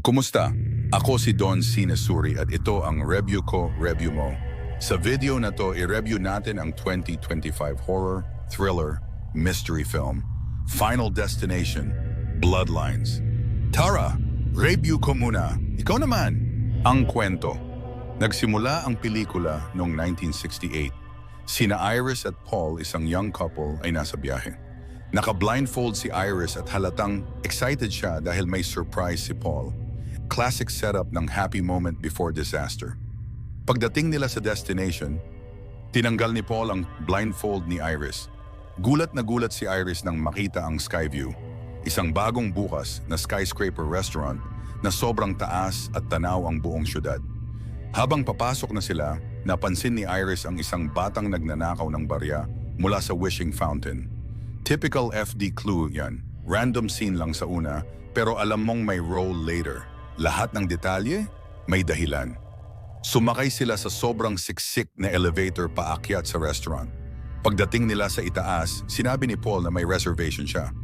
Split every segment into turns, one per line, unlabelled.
Kumusta? Ako si Don Sinasuri at ito ang review ko, review mo. Sa video na to, i-review natin ang 2025 horror, thriller, mystery film, Final Destination, Bloodlines. Tara, review ko muna. Ikaw naman. Ang kwento. Nagsimula ang pelikula noong 1968. Sina Iris at Paul, isang young couple, ay nasa biyahe. Naka-blindfold si Iris at halatang excited siya dahil may surprise si Paul. Classic setup ng happy moment before disaster. Pagdating nila sa destination, tinanggal ni Paul ang blindfold ni Iris. Gulat na gulat si Iris nang makita ang Skyview, isang bagong bukas na skyscraper restaurant na sobrang taas at tanaw ang buong syudad. Habang papasok na sila, napansin ni Iris ang isang batang nagnanakaw ng barya mula sa wishing fountain. Typical FD clue yan. Random scene lang sa una, pero alam mong may role later. Lahat ng detalye, may dahilan. Sumakay sila sa sobrang siksik na elevator paakyat sa restaurant. Pagdating nila sa itaas, sinabi ni Paul na may reservation siya.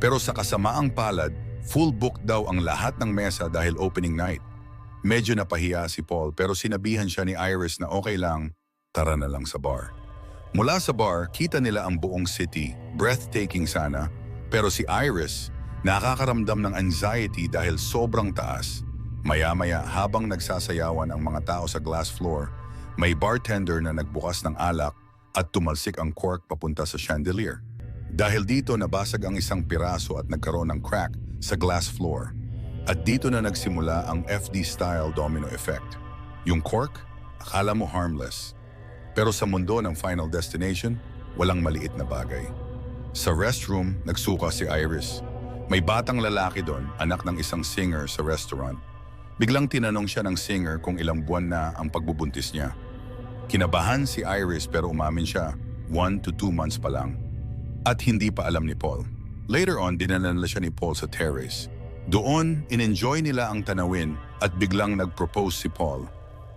Pero sa kasamaang palad, full book daw ang lahat ng mesa dahil opening night. Medyo napahiya si Paul pero sinabihan siya ni Iris na okay lang, tara na lang sa bar. Mula sa bar, kita nila ang buong city, breathtaking sana, pero si Iris, nakakaramdam ng anxiety dahil sobrang taas. Maya-maya habang nagsasayawan ang mga tao sa glass floor, may bartender na nagbukas ng alak at tumalsik ang cork papunta sa chandelier. Dahil dito nabasag ang isang piraso at nagkaroon ng crack sa glass floor. At dito na nagsimula ang FD-style domino effect. Yung cork, akala mo harmless. Pero sa mundo ng Final Destination, walang maliit na bagay. Sa restroom, nagsuka si Iris. May batang lalaki doon, anak ng isang singer sa restaurant. Biglang tinanong siya ng singer kung ilang buwan na ang pagbubuntis niya. Kinabahan si Iris pero umamin siya, one to two months pa lang. At hindi pa alam ni Paul. Later on, dinala nila siya ni Paul sa terrace. Doon, in-enjoy nila ang tanawin at biglang nag-propose si Paul.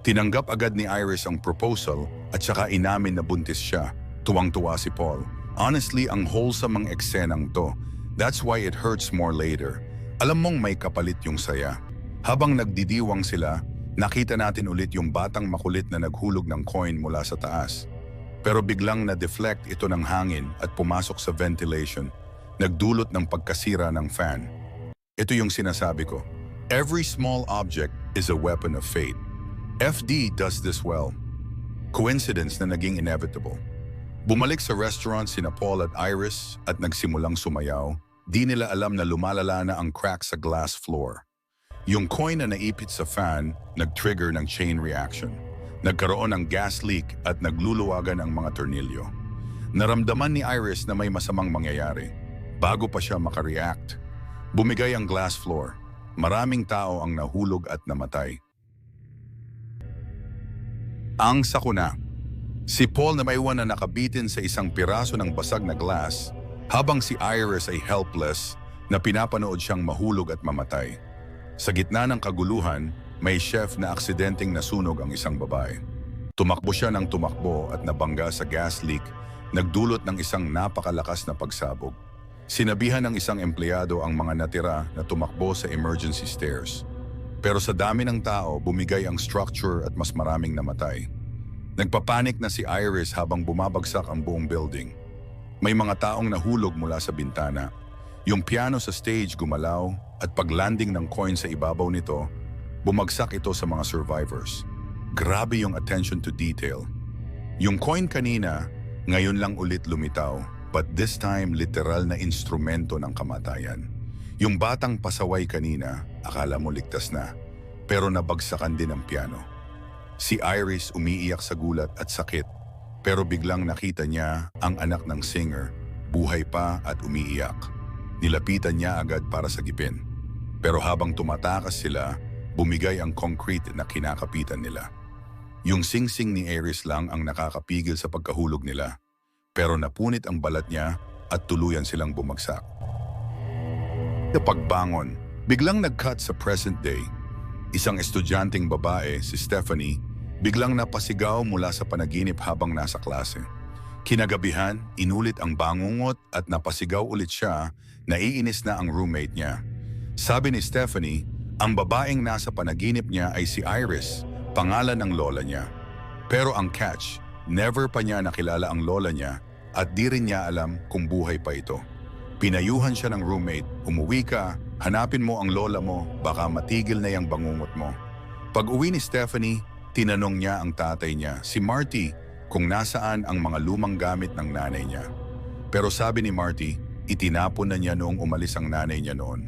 Tinanggap agad ni Iris ang proposal at saka inamin na buntis siya. Tuwang-tuwa si Paul. Honestly, ang wholesome ang eksenang to. That's why it hurts more later. Alam mong may kapalit yung saya. Habang nagdidiwang sila, nakita natin ulit yung batang makulit na naghulog ng coin mula sa taas. Pero biglang na-deflect ito ng hangin at pumasok sa ventilation, nagdulot ng pagkasira ng fan. Ito yung sinasabi ko. Every small object is a weapon of fate. FD does this well. Coincidence na naging inevitable. Bumalik sa restaurant sina Paul at Iris at nagsimulang sumayaw. Di nila alam na lumalala na ang crack sa glass floor. Yung coin na naipit sa fan, nag-trigger ng chain reaction. Nagkaroon ng gas leak at nagluluwagan ang mga tornilyo. Naramdaman ni Iris na may masamang mangyayari. Bago pa siya makareact, bumigay ang glass floor. Maraming tao ang nahulog at namatay. Ang sakuna. Si Paul na maiwan na nakabitin sa isang piraso ng basag na glass habang si Iris ay helpless na pinapanood siyang mahulog at mamatay. Sa gitna ng kaguluhan, may chef na aksidenteng nasunog ang isang babae. Tumakbo siya ng tumakbo at nabangga sa gas leak, nagdulot ng isang napakalakas na pagsabog. Sinabihan ng isang empleyado ang mga natira na tumakbo sa emergency stairs. Pero sa dami ng tao, bumigay ang structure at mas maraming namatay. Nagpapanik na si Iris habang bumabagsak ang buong building. May mga taong nahulog mula sa bintana. Yung piano sa stage gumalaw at pag-landing ng coin sa ibabaw nito, bumagsak ito sa mga survivors. Grabe yung attention to detail. Yung coin kanina, ngayon lang ulit lumitaw, but this time literal na instrumento ng kamatayan. Yung batang pasaway kanina, akala mo ligtas na, pero nabagsakan din ang piano. Si Iris umiiyak sa gulat at sakit, pero biglang nakita niya ang anak ng singer, buhay pa at umiiyak. Nilapitan niya agad para sagipin. Pero habang tumatakas sila, bumigay ang concrete na kinakapitan nila. Yung singsing ni Iris lang ang nakakapigil sa pagkahulog nila. Pero napunit ang balat niya at tuluyan silang bumagsak. Sa pagbangon, biglang nag-cut sa present day. Isang estudyanteng babae, si Stephanie, biglang napasigaw mula sa panaginip habang nasa klase. Kinagabihan, inulit ang bangungot at napasigaw ulit siya, naiinis na ang roommate niya. Sabi ni Stephanie, Ang babaeng nasa panaginip niya ay si Iris, pangalan ng lola niya. Pero ang catch, never pa niya nakilala ang lola niya at di rin niya alam kung buhay pa ito. Pinayuhan siya ng roommate, umuwi ka, hanapin mo ang lola mo, baka matigil na yung bangungot mo. Pag uwi ni Stephanie, tinanong niya ang tatay niya, si Marty, kung nasaan ang mga lumang gamit ng nanay niya. Pero sabi ni Marty, itinapon na niya noong umalis ang nanay niya noon.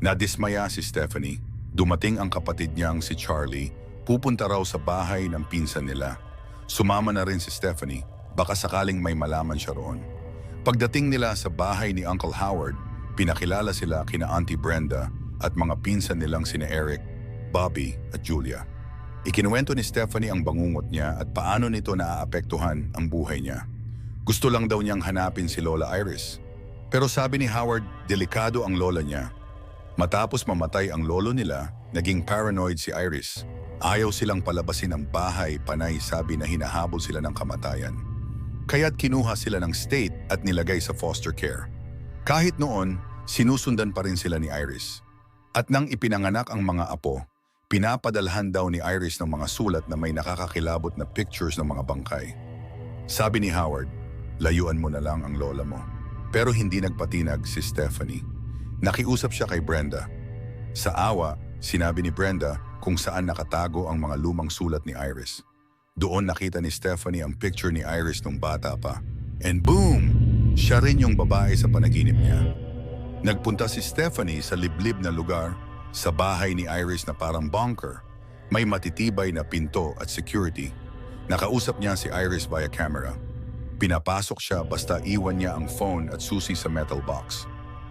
Nadismaya si Stephanie. Dumating ang kapatid niyang si Charlie, pupunta raw sa bahay ng pinsan nila. Sumama na rin si Stephanie, baka sakaling may malaman siya roon. Pagdating nila sa bahay ni Uncle Howard, pinakilala sila kina Auntie Brenda at mga pinsan nilang sina Eric, Bobby at Julia. Ikinuwento ni Stephanie ang bangungot niya at paano nito naaapektuhan ang buhay niya. Gusto lang daw niyang hanapin si Lola Iris. Pero sabi ni Howard, delikado ang lola niya. Matapos mamatay ang lolo nila, naging paranoid si Iris. Ayaw silang palabasin ang bahay panay sabi na hinahabol sila ng kamatayan. Kaya't kinuha sila ng state at nilagay sa foster care. Kahit noon, sinusundan pa rin sila ni Iris. At nang ipinanganak ang mga apo, pinapadalhan daw ni Iris ng mga sulat na may nakakakilabot na pictures ng mga bangkay. Sabi ni Howard, layuan mo na lang ang lola mo. Pero hindi nagpatinag si Stephanie. Nakiusap siya kay Brenda. Sa awa, sinabi ni Brenda kung saan nakatago ang mga lumang sulat ni Iris. Doon nakita ni Stephanie ang picture ni Iris nung bata pa. And boom! Siya rin yung babae sa panaginip niya. Nagpunta si Stephanie sa liblib na lugar, sa bahay ni Iris na parang bunker. May matitibay na pinto at security. Nakausap niya si Iris via camera. Pinapasok siya basta iwan niya ang phone at susi sa metal box.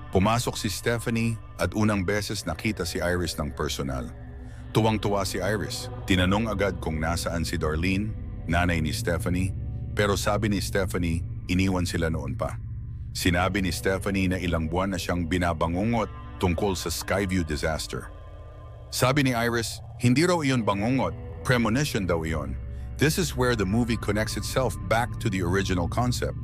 Pumasok si Stephanie at unang beses nakita si Iris ng personal. Tuwang-tuwa si Iris. Tinanong agad kung nasaan si Darlene, nanay ni Stephanie, pero sabi ni Stephanie, iniwan sila noon pa. Sinabi ni Stephanie na ilang buwan na siyang binabangungot tungkol sa Skyview disaster. Sabi ni Iris, hindi raw iyon bangungot, premonition daw iyon. This is where the movie connects itself back to the original concept.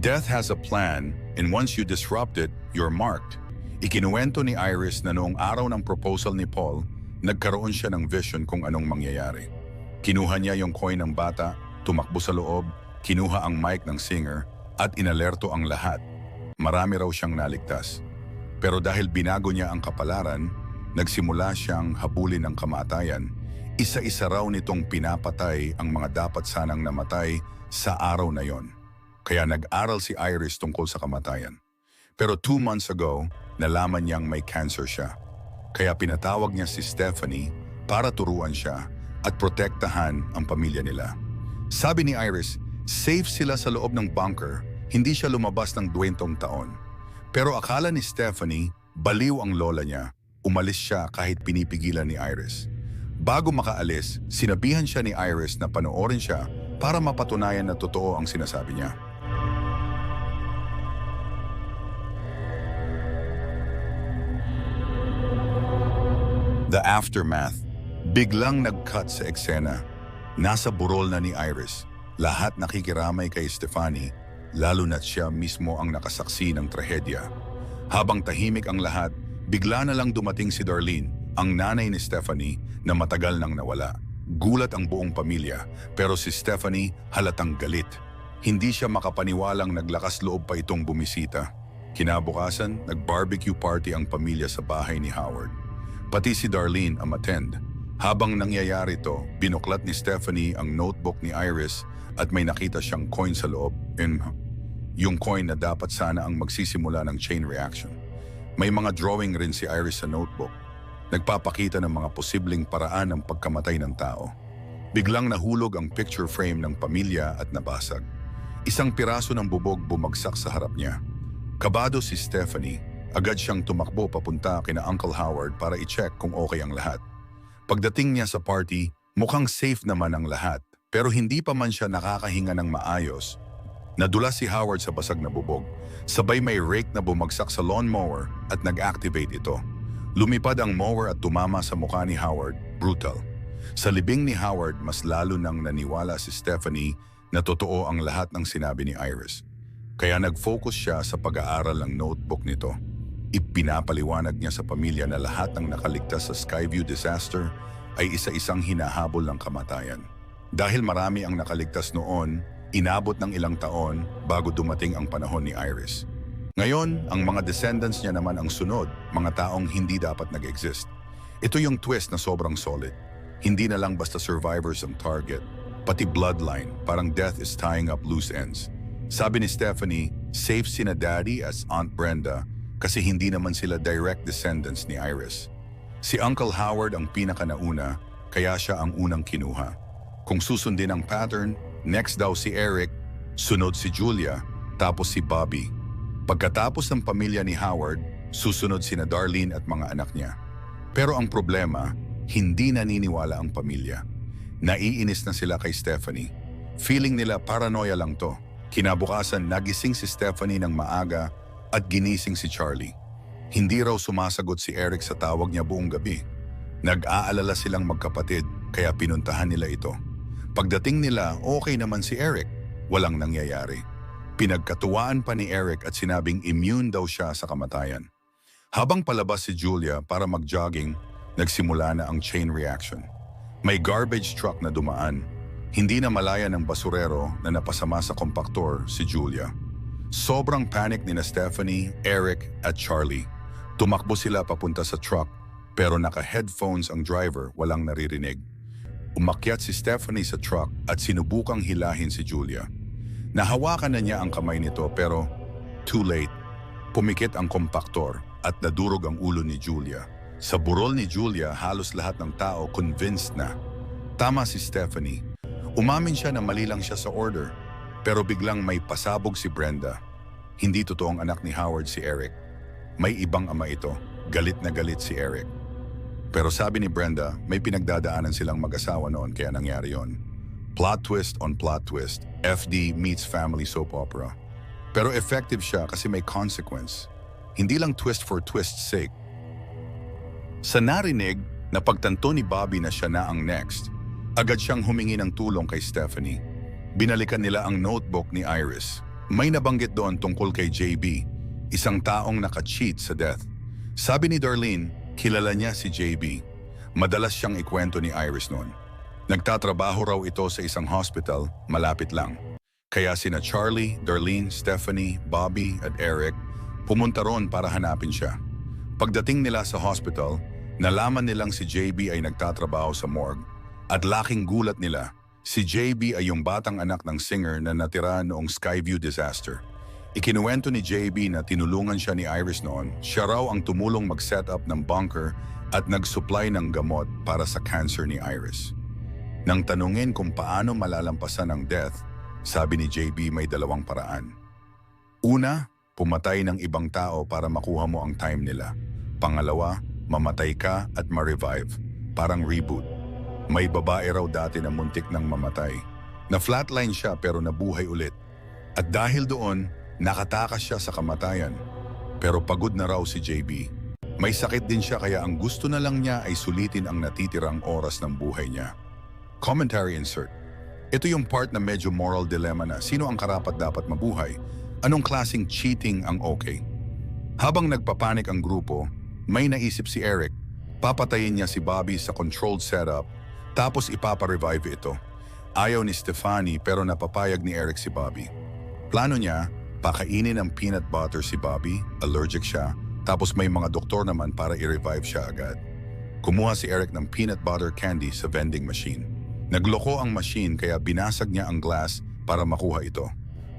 Death has a plan, and once you disrupt it, you're marked. Ikinuwento ni Iris na noong araw ng proposal ni Paul, nagkaroon siya ng vision kung anong mangyayari. Kinuha niya yung coin ng bata, tumakbo sa loob, kinuha ang mic ng singer, at inalerto ang lahat. Marami raw siyang naligtas. Pero dahil binago niya ang kapalaran, nagsimula siyang habulin ng kamatayan. Isa-isa raw nitong pinapatay ang mga dapat sanang namatay sa araw na yon. Kaya nag-aral si Iris tungkol sa kamatayan. Pero two months ago, nalaman niyang may cancer siya. Kaya pinatawag niya si Stephanie para turuan siya at protektahan ang pamilya nila. Sabi ni Iris, safe sila sa loob ng bunker, hindi siya lumabas ng 20 taon. Pero akala ni Stephanie, baliw ang lola niya, umalis siya kahit pinipigilan ni Iris. Bago makaalis, sinabihan siya ni Iris na panoorin siya para mapatunayan na totoo ang sinasabi niya. The aftermath. Biglang nag-cut sa eksena. Nasa burol na ni Iris. Lahat nakikiramay kay Stefani, lalo na't siya mismo ang nakasaksi ng trahedya. Habang tahimik ang lahat, bigla na lang dumating si Darlene, ang nanay ni Stephanie na matagal nang nawala. Gulat ang buong pamilya, pero si Stephanie halatang galit. Hindi siya makapaniwalang naglakas loob pa itong bumisita. Kinabukasan, nag-barbecue party ang pamilya sa bahay ni Howard. Pati si Darlene ang attend. Habang nangyayari to, binuklat ni Stephanie ang notebook ni Iris at may nakita siyang coin sa loob. And yung coin na dapat sana ang magsisimula ng chain reaction. May mga drawing rin si Iris sa notebook. Nagpapakita ng mga posibleng paraan ng pagkamatay ng tao. Biglang nahulog ang picture frame ng pamilya at nabasag. Isang piraso ng bubog bumagsak sa harap niya. Kabado si Stephanie, agad siyang tumakbo papunta kina Uncle Howard para i-check kung okay ang lahat. Pagdating niya sa party, mukhang safe naman ang lahat, pero hindi pa man siya nakakahinga ng maayos. Nadula si Howard sa basag na bubog. Sabay may rake na bumagsak sa lawnmower at nag-activate ito. Lumipad ang mower at tumama sa mukha ni Howard, brutal. Sa libing ni Howard, mas lalo nang naniwala si Stephanie na totoo ang lahat ng sinabi ni Iris. Kaya nag-focus siya sa pag-aaral ng notebook nito. Ipinapaliwanag niya sa pamilya na lahat ng nakaligtas sa Skyview disaster ay isa-isang hinahabol ng kamatayan. Dahil marami ang nakaligtas noon, inabot ng ilang taon bago dumating ang panahon ni Iris. Ngayon, ang mga descendants niya naman ang sunod, mga taong hindi dapat nag-exist. Ito yung twist na sobrang solid. Hindi na lang basta survivors ang target, pati bloodline, parang death is tying up loose ends. Sabi ni Stephanie, safe sina Daddy as Aunt Brenda kasi hindi naman sila direct descendants ni Iris. Si Uncle Howard ang pinakanauna, kaya siya ang unang kinuha. Kung susundin ang pattern, next daw si Eric, sunod si Julia, tapos si Bobby. Pagkatapos ng pamilya ni Howard, susunod sina Darlene at mga anak niya. Pero ang problema, hindi naniniwala ang pamilya. Naiinis na sila kay Stephanie. Feeling nila paranoia lang to. Kinabukasan, nagising si Stephanie ng maaga at ginising si Charlie. Hindi raw sumasagot si Eric sa tawag niya buong gabi. Nag-aalala silang magkapatid kaya pinuntahan nila ito. Pagdating nila, okay naman si Eric. Walang nangyayari. Pinagkatuwaan pa ni Eric at sinabing immune daw siya sa kamatayan. Habang palabas si Julia para mag-jogging, nagsimula na ang chain reaction. May garbage truck na dumaan. Hindi na malaya ng basurero na napasama sa kompaktor si Julia. Sobrang panic ni na Stephanie, Eric at Charlie. Tumakbo sila papunta sa truck pero naka-headphones ang driver walang naririnig. Umakyat si Stephanie sa truck at sinubukang hilahin si Julia. Nahawakan na niya ang kamay nito pero too late. Pumikit ang kompaktor at nadurog ang ulo ni Julia. Sa burol ni Julia, halos lahat ng tao convinced na. Tama si Stephanie. Umamin siya na mali lang siya sa order. Pero biglang may pasabog si Brenda. Hindi totoong anak ni Howard si Eric. May ibang ama ito. Galit na galit si Eric. Pero sabi ni Brenda, may pinagdadaanan silang mag-asawa noon kaya nangyari yon. Plot twist on plot twist. FD meets family soap opera. Pero effective siya kasi may consequence. Hindi lang twist for twist's sake. Sa narinig na pagtanto ni Bobby na siya na ang next, agad siyang humingi ng tulong kay Stephanie. Binalikan nila ang notebook ni Iris. May nabanggit doon tungkol kay JB, isang taong naka-cheat sa death. Sabi ni Darlene, kilala niya si JB. Madalas siyang ikwento ni Iris noon. Nagtatrabaho raw ito sa isang hospital, malapit lang. Kaya sina Charlie, Darlene, Stephanie, Bobby at Eric pumunta ron para hanapin siya. Pagdating nila sa hospital, nalaman nilang si JB ay nagtatrabaho sa morgue. At laking gulat nila, si JB ay yung batang anak ng singer na natira noong Skyview disaster. Ikinuwento ni JB na tinulungan siya ni Iris noon, siya raw ang tumulong mag-set up ng bunker at nag-supply ng gamot para sa cancer ni Iris. Nang tanungin kung paano malalampasan ang death, sabi ni JB may dalawang paraan. Una, pumatay ng ibang tao para makuha mo ang time nila. Pangalawa, mamatay ka at ma-revive. Parang reboot. May babae raw dati na muntik ng mamatay. Na flatline siya pero nabuhay ulit. At dahil doon, nakatakas siya sa kamatayan. Pero pagod na raw si JB. May sakit din siya kaya ang gusto na lang niya ay sulitin ang natitirang oras ng buhay niya. Commentary insert. Ito yung part na medyo moral dilemma na sino ang karapat dapat mabuhay, anong klasing cheating ang okay. Habang nagpapanik ang grupo, may naisip si Eric. Papatayin niya si Bobby sa controlled setup, tapos ipaparevive ito. Ayaw ni Stefani pero napapayag ni Eric si Bobby. Plano niya, pakainin ng peanut butter si Bobby, allergic siya, tapos may mga doktor naman para i-revive siya agad. Kumuha si Eric ng peanut butter candy sa vending machine. Nagloko ang machine kaya binasag niya ang glass para makuha ito.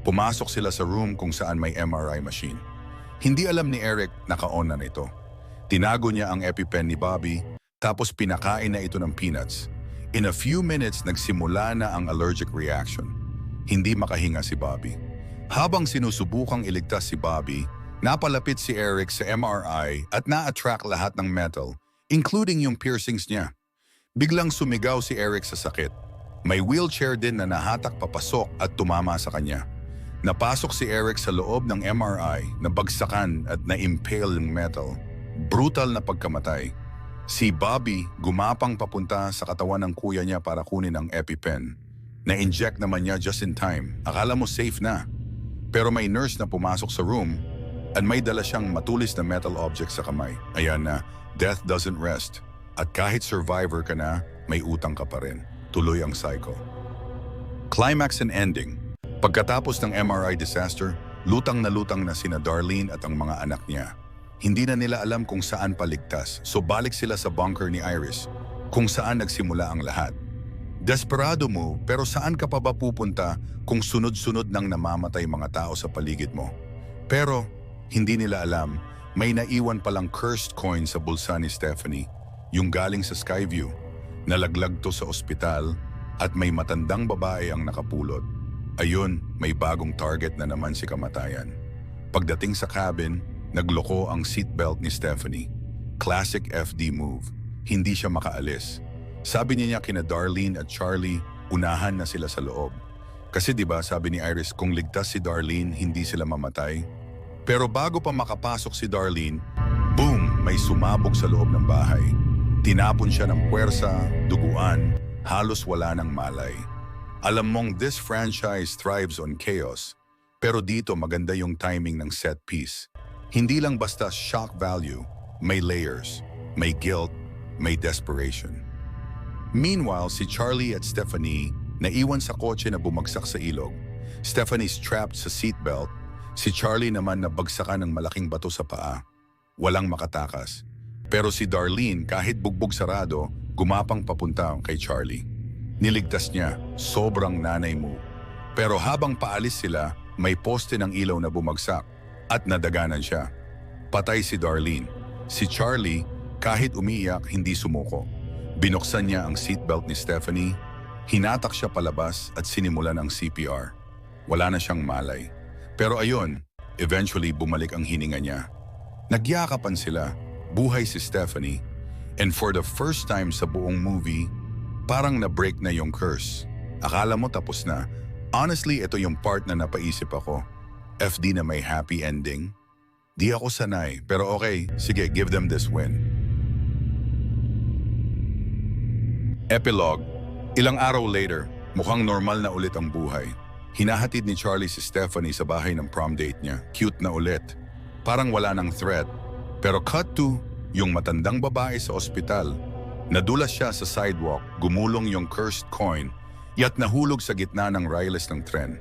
Pumasok sila sa room kung saan may MRI machine. Hindi alam ni Eric naka-on na nito. Tinago niya ang EpiPen ni Bobby tapos pinakain na ito ng peanuts. In a few minutes nagsimula na ang allergic reaction. Hindi makahinga si Bobby. Habang sinusubukang iligtas si Bobby, napalapit si Eric sa MRI at na-attract lahat ng metal, including yung piercings niya. Biglang sumigaw si Eric sa sakit. May wheelchair din na nahatak papasok at tumama sa kanya. Napasok si Eric sa loob ng MRI, nabagsakan at na-impale ng metal. Brutal na pagkamatay. Si Bobby gumapang papunta sa katawan ng kuya niya para kunin ang EpiPen. Na-inject naman niya just in time. Akala mo safe na. Pero may nurse na pumasok sa room At may dala siyang matulis na metal object sa kamay. Ayan na, death doesn't rest. At kahit survivor ka na, may utang ka pa rin. Tuloy ang cycle. Climax and ending. Pagkatapos ng MRI disaster, lutang na lutang na sina Darlene at ang mga anak niya. Hindi na nila alam kung saan paligtas, so balik sila sa bunker ni Iris, kung saan nagsimula ang lahat. Desperado mo, pero saan ka pa ba pupunta kung sunod-sunod nang namamatay mga tao sa paligid mo? Pero, hindi nila alam, may naiwan palang cursed coin sa bulsa ni Stephanie, yung galing sa Skyview. Nalaglag to sa ospital at may matandang babae ang nakapulot. Ayun, may bagong target na naman si kamatayan. Pagdating sa cabin, nagloko ang seatbelt ni Stephanie. Classic FD move. Hindi siya makaalis. Sabi niya kina Darlene at Charlie, unahan na sila sa loob. Kasi 'di ba sabi ni Iris kung ligtas si Darlene, hindi sila mamatay. Pero bago pa makapasok si Darlene, boom, may sumabog sa loob ng bahay. Tinapon siya ng puwersa, duguan, halos wala ng malay. Alam mong this franchise thrives on chaos, pero dito maganda yung timing ng set piece. Hindi lang basta shock value, may layers, may guilt, may desperation. Meanwhile, si Charlie at Stephanie naiwan sa kotse na bumagsak sa ilog. Stephanie's trapped sa seatbelt, si Charlie naman nabagsakan ng malaking bato sa paa. Walang makatakas. Pero si Darlene kahit bugbog sarado, gumapang papunta kay Charlie. Niligtas niya, sobrang nanay mo. Pero habang paalis sila, may poste ng ilaw na bumagsak at nadaganan siya. Patay si Darlene. Si Charlie, kahit umiiyak, hindi sumuko. Binuksan niya ang seatbelt ni Stephanie, hinatak siya palabas at sinimulan ang CPR. Wala na siyang malay. Pero ayun, eventually bumalik ang hininga niya. Nagyakapan sila, buhay si Stephanie, and for the first time sa buong movie, parang na-break na yung curse. Akala mo tapos na. Honestly, ito yung part na napaisip ako. FD na may happy ending. Di ako sanay, pero okay, sige, give them this win. Epilogue, ilang araw later, mukhang normal na ulit ang buhay. Hinahatid ni Charlie si Stephanie sa bahay ng prom date niya. Cute na ulit. Parang wala ng threat. Pero cut to, yung matandang babae sa ospital. Nadulas siya sa sidewalk, gumulong yung cursed coin, yat nahulog sa gitna ng rails ng tren.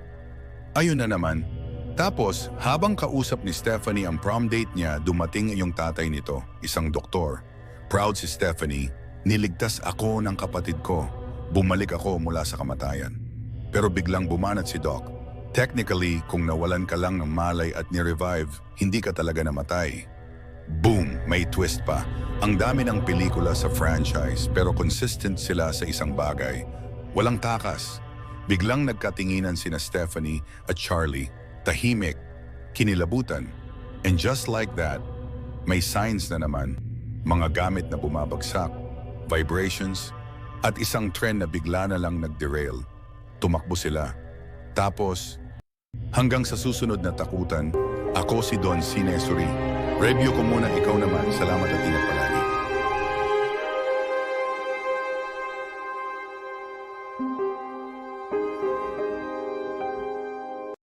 Ayun na naman. Tapos, habang kausap ni Stephanie ang prom date niya, dumating yung tatay nito, isang doktor. Proud si Stephanie, niligtas ako ng kapatid ko. Bumalik ako mula sa kamatayan. Pero biglang bumanat si Doc. Technically, kung nawalan ka lang ng malay at ni-revive, hindi ka talaga namatay. Boom! May twist pa. Ang dami ng pelikula sa franchise pero consistent sila sa isang bagay. Walang takas. Biglang nagkatinginan sina Stephanie at Charlie. Tahimik. Kinilabutan. And just like that, may signs na naman. Mga gamit na bumabagsak, vibrations, at isang trend na bigla na lang nag-derail. Tumakbo sila. Tapos, hanggang sa susunod na takutan, ako si Don Cinesuri. Review ko muna ikaw naman. Salamat at ingat.